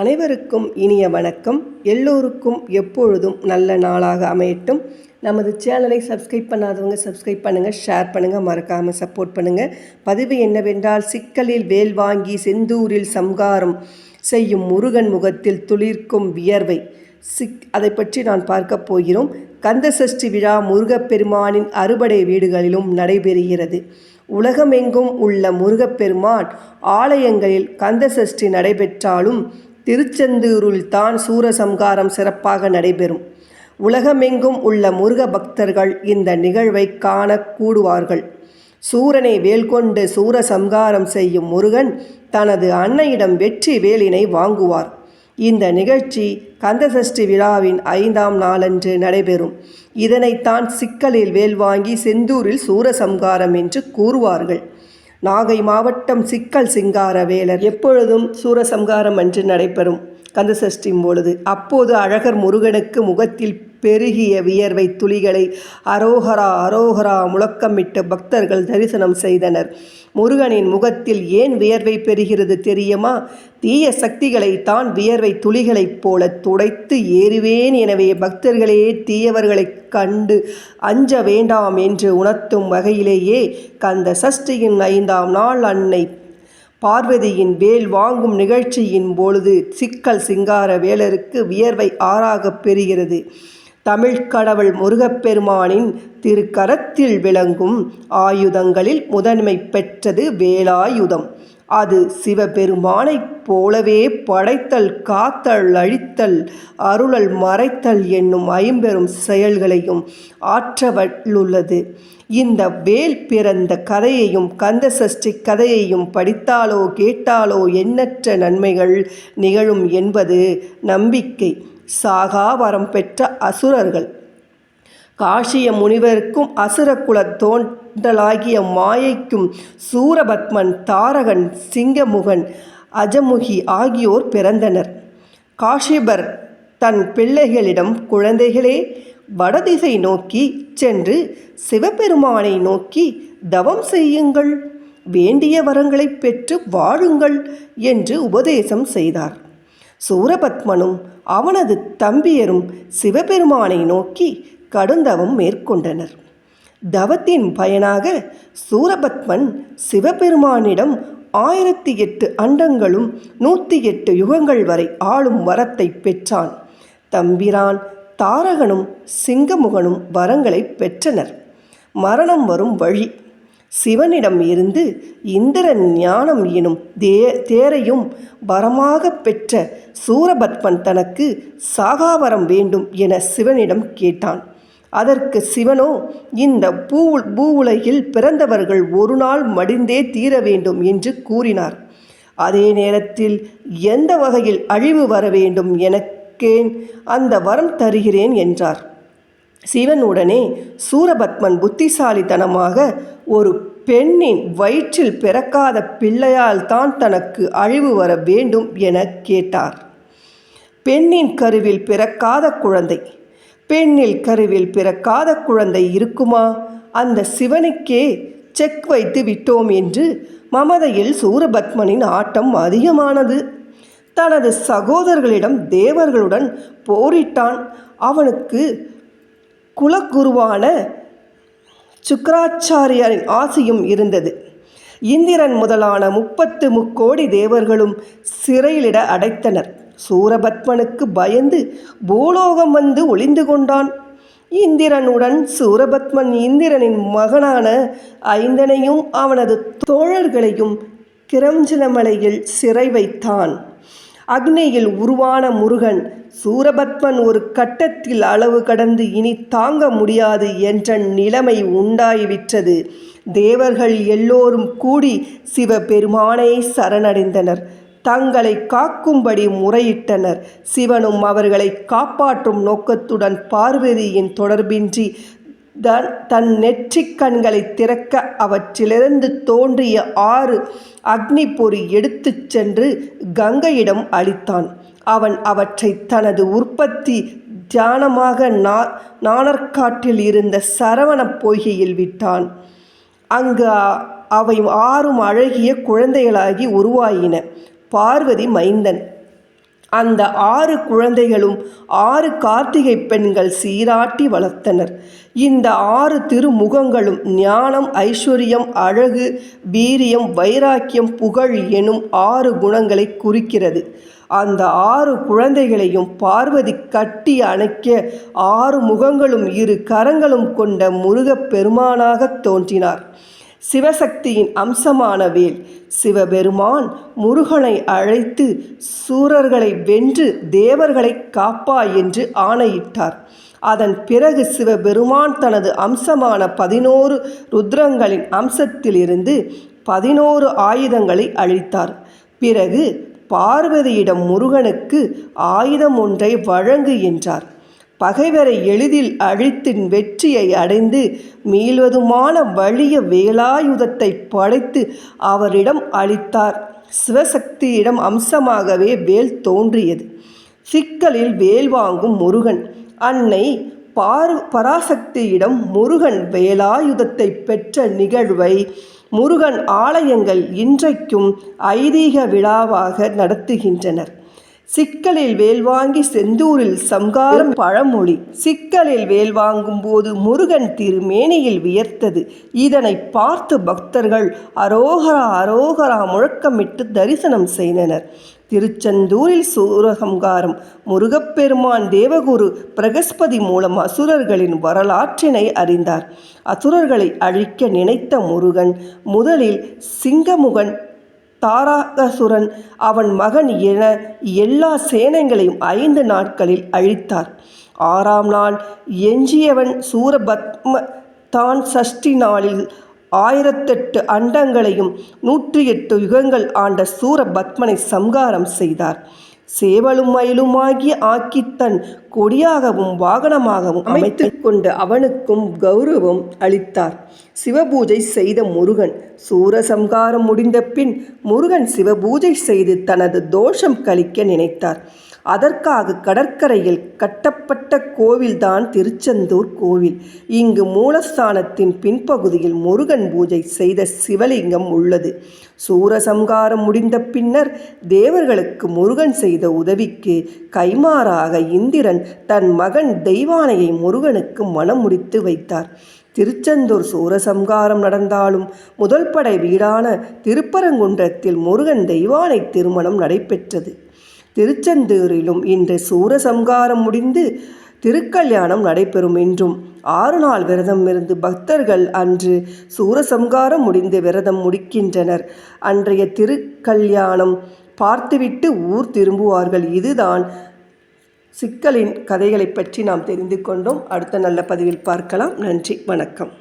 அனைவருக்கும் இனிய வணக்கம். எல்லோருக்கும் எப்பொழுதும் நல்ல நாளாக அமையட்டும். நமது சேனலை சப்ஸ்கிரைப் பண்ணாதவங்க சப்ஸ்கிரைப் பண்ணுங்கள் ஷேர் பண்ணுங்கள் மறக்காமல் சப்போர்ட் பண்ணுங்கள் பதிவு என்னவென்றால் சிக்கலில் வேல் வாங்கி செந்தூரில் சம்காரம் செய்யும் முருகன் முகத்தில் துளிர்க்கும் வியர்வை. சிக் அதை பற்றி நான் பார்க்க போகிறோம். கந்தசஷ்டி விழா முருகப்பெருமானின் அறுபடை வீடுகளிலும் நடைபெறுகிறது. உலகமெங்கும் உள்ள முருகப்பெருமான் ஆலயங்களில் கந்தசஷ்டி நடைபெற்றாலும் திருச்செந்தூரில் தான் சூரசம்காரம் சிறப்பாக நடைபெறும். உலகமெங்கும் உள்ள முருக பக்தர்கள் இந்த நிகழ்வை காண கூடுவார்கள். சூரனை வேல் கொண்டு சூரசம்காரம் செய்யும் முருகன் தனது அன்னையிடம் வெற்றி வேலினை வாங்குவார். இந்த நிகழ்ச்சி கந்தசஷ்டி விழாவின் ஐந்தாம் நாளன்று நடைபெறும். இதனைத்தான் சிக்கலில் வேல் வாங்கி செந்தூரில் சூரசம்காரம் என்று கூறுவார்கள். நாகை மாவட்டம் சிக்கல் சிங்கார வேலர் எப்பொழுதும் சூரசம்காரம் அன்று நடைபெறும். கந்தசஷ்டி பொழுது அப்போது அழகர் முருகனுக்கு முகத்தில் பெருகிய வியர்வை துளிகளை அரோகரா அரோகரா முழக்கமிட்டு பக்தர்கள் தரிசனம் செய்தனர். முருகனின் முகத்தில் ஏன் வியர்வை பெறுகிறது தெரியுமா? தீய சக்திகளை தான் வியர்வை துளிகளைப் போல துடைத்து ஏறுவேன் எனவே பக்தர்களே தீயவர்களைக் கண்டு அஞ்ச வேண்டாம் என்று உணர்த்தும் வகையிலேயே கந்த சஷ்டியின் ஐந்தாம் நாள் அன்னை பார்வதியின் வேல் வாங்கும் நிகழ்ச்சியின் பொழுது சிக்கல் சிங்கார வேலருக்கு வியர்வை ஆறாகப் பெறுகிறது. தமிழ் கடவுள் முருகப்பெருமானின் திருக்கரத்தில் விளங்கும் ஆயுதங்களில் முதன்மை பெற்றது வேலாயுதம். அது சிவபெருமானைப் போலவே படைத்தல் காத்தல் அழித்தல் அருளல் மறைத்தல் என்னும் ஐம்பெரும் செயல்களையும் ஆற்றவள்ளுள்ளது இந்த வேல் பிறந்த கதையையும் கந்தசஷ்டி கதையையும் படித்தாலோ கேட்டாலோ எண்ணற்ற நன்மைகள் நிகழும் என்பது நம்பிக்கை. சாகாவரம் பெற்ற அசுரர்கள். காஷிய முனிவருக்கும் அசுரகுல தோன்றலாகிய மாயைக்கும் சூரபத்மன் தாரகன் சிங்கமுகன் அஜமுகி ஆகியோர் பிறந்தனர். காஷிபர் தன் பிள்ளைகளிடம் குழந்தைகளே வடதிசை நோக்கி சென்று சிவபெருமானை நோக்கி தவம் செய்யுங்கள் வேண்டிய வரங்களை பெற்று வாழுங்கள் என்று உபதேசம் செய்தார். சூரபத்மனும் அவனது தம்பியரும் சிவபெருமானை நோக்கி கடுந்தவம் மேற்கொண்டனர். தவத்தின் பயனாக சூரபத்மன் சிவபெருமானிடம் ஆயிரத்தி எட்டு அண்டங்களும் நூற்றி எட்டு யுகங்கள் வரை ஆளும் வரத்தை பெற்றான். தம்பிரான் தாரகனும் சிங்கமுகனும் வரங்களை பெற்றனர். மரணம் வரும் வழி. சிவனிடம் இருந்து இந்திரன் ஞானம் எனும் தே தேரையும் வரமாக பெற்ற சூரபத்மன் தனக்கு சாகாவரம் வேண்டும் என சிவனிடம் கேட்டான். அதற்கு சிவனோ இந்த பூ பூவுலகில் பிறந்தவர்கள் ஒரு நாள் மடிந்தே தீர வேண்டும் என்று கூறினார். அதே நேரத்தில் எந்த வகையில் அழிவு வர வேண்டும் எனக்கேன் அந்த வரம் தருகிறேன் என்றார். சிவன் உடனே சூரபத்மன் புத்திசாலித்தனமாக ஒரு பெண்ணின் வயிற்றில் பிறக்காத பிள்ளையால் தான் தனக்கு அழிவு வர வேண்டும் என கேட்டார். பெண்ணின் கருவில் பிறக்காத குழந்தை. பெண்ணில் கருவில் பிறக்காத குழந்தை இருக்குமா? அந்த சிவனுக்கே செக் வைத்து விட்டோம் என்று மமதையில் சூரபத்மனின் ஆட்டம் அதிகமானது. தனது சகோதரர்களிடம் தேவர்களுடன் போரிட்டான். அவனுக்கு குலகுருவான சுக்கராச்சாரியாரின் ஆசையும் இருந்தது. இந்திரன் முதலான முப்பத்து முக்கோடி தேவர்களும் சிறையிலிட அடைத்தனர். சூரபத்மனுக்கு பயந்து பூலோகம் வந்து ஒளிந்து கொண்டான். இந்திரனுடன் சூரபத்மன் இந்திரனின் மகனான ஐந்தனையும் அவனது தோழர்களையும் கிரஞ்சிலமலையில் சிறை வைத்தான். அக்னியில் உருவான முருகன் சூரபத்மன் ஒரு கட்டத்தில் அளவு கடந்து இனி தாங்க முடியாது என்ற நிலைமை உண்டாகிவிட்டது. தேவர்கள் எல்லோரும் கூடி சிவபெருமானை சரணடைந்தனர். தங்களை காக்கும்படி முறையிட்டனர். சிவனும் அவர்களை காப்பாற்றும் நோக்கத்துடன் பார்வதியின் தொடர்பின்றி தன் தன் நெற்றிக் கண்களை திறக்க அவற்றிலிருந்து தோன்றிய ஆறு அக்னி பொறி எடுத்துச் சென்று கங்கையிடம் அளித்தான். அவன் அவற்றை தனது உற்பத்தி தியானமாக நா நாணற்காட்டில் இருந்த சரவணப் பொய்கையில் விட்டான். அங்கு அவை ஆறும் அழகிய குழந்தைகளாகி உருவாயின. பார்வதி மைந்தன். அந்த ஆறு குழந்தைகளும் ஆறு கார்த்திகை பெண்கள் சீராட்டி வளர்த்தனர். இந்த ஆறு திருமுகங்களும் ஞானம் ஐஸ்வர்யம் அழகு வீரியம் வைராக்கியம் புகழ் எனும் ஆறு குணங்களை குறிக்கிறது. அந்த ஆறு குழந்தைகளையும் பார்வதி கட்டி அணைக்க ஆறு முகங்களும் இரு கரங்களும் கொண்ட முருகப் பெருமானாகத் தோன்றினார். சிவசக்தியின் அம்சமான வேல். சிவபெருமான் முருகனை அழைத்து சூரர்களை வென்று தேவர்களை காப்பா என்று ஆணையிட்டார். அதன் பிறகு சிவபெருமான் தனது அம்சமான பதினோரு ருத்ரங்களின் அம்சத்திலிருந்து பதினோரு ஆயுதங்களை அழித்தார். பிறகு பார்வதியிடம் முருகனுக்கு ஆயுதம் ஒன்றை வழங்கு என்றார். பகைவரை எளிதில் அழித்தின் வெற்றியை அடைந்து மீள்வதுமான வலிய வேலாயுதத்தை படைத்து அவரிடம் அளித்தார். சிவசக்தியிடம் அம்சமாகவே வேல் தோன்றியது. சிக்கலில் வேல் வாங்கும் முருகன் அன்னை பார் பராசக்தியிடம் முருகன் வேலாயுதத்தை பெற்ற நிகழ்வை முருகன் ஆலயங்கள் இன்றைக்கும் ஐதீக விழாவாக நடத்துகின்றனர். சிக்கலில் வேல் வாங்கி செந்தூரில் சங்காரம் பழமொழி. சிக்கலில் வேல் வாங்கும் போது முருகன் திருமேனியில் வியர்த்தது. இதனை பார்த்து பக்தர்கள் அரோகரா அரோகரா முழக்கமிட்டு தரிசனம் செய்தனர். திருச்செந்தூரில் சூரகங்காரம் முருகப்பெருமான் தேவகுரு பிரகஸ்பதி மூலம் அசுரர்களின் வரலாற்றினை அறிந்தார். அசுரர்களை அழிக்க நினைத்த முருகன் முதலில் சிங்கமுகன் தாராகசுரன் அவன் மகன் என எல்லா சேனைகளையும் ஐந்து நாட்களில் அழித்தார். ஆறாம் நாள் எஞ்சியவன் சூரபத்ம தான் சஷ்டி நாளில் ஆயிரத்தெட்டு அண்டங்களையும் நூற்றி எட்டு யுகங்கள் ஆண்ட சூரபத்மனை சம்காரம் செய்தார். சேவலும் மயிலுமாகி ஆக்கி தன் கொடியாகவும் வாகனமாகவும் அமைத்து கொண்டு அவனுக்கும் கௌரவம் அளித்தார். சிவபூஜை செய்த முருகன் சூரசம்காரம் முடிந்த பின் முருகன் சிவபூஜை செய்து தனது தோஷம் கழிக்க நினைத்தார். அதற்காக கடற்கரையில் கட்டப்பட்ட கோவில்தான் திருச்செந்தூர் கோவில். இங்கு மூலஸ்தானத்தின் பின்பகுதியில் முருகன் பூஜை செய்த சிவலிங்கம் உள்ளது. சூரசம்காரம் முடிந்த பின்னர் தேவர்களுக்கு முருகன் செய்த உதவிக்கு கைமாறாக இந்திரன் தன் மகன் தெய்வானையை முருகனுக்கு மனம் முடித்து வைத்தார். திருச்செந்தூர் சூரசம்காரம் நடந்தாலும் முதல் படை வீடான திருப்பரங்குன்றத்தில் முருகன் தெய்வானை திருமணம் நடைபெற்றது. திருச்செந்தூரிலும் இன்று சூரசம்காரம் முடிந்து திருக்கல்யாணம் நடைபெறும் என்றும் ஆறு நாள் விரதம் இருந்து பக்தர்கள் அன்று சூரசம்காரம் முடிந்து விரதம் முடிக்கின்றனர். அன்றைய திருக்கல்யாணம் பார்த்துவிட்டு ஊர் திரும்புவார்கள். இதுதான் சிக்கலின் கதைகளை பற்றி நாம் தெரிந்து கொண்டோம். அடுத்த நல்ல பதிவில் பார்க்கலாம். நன்றி வணக்கம்.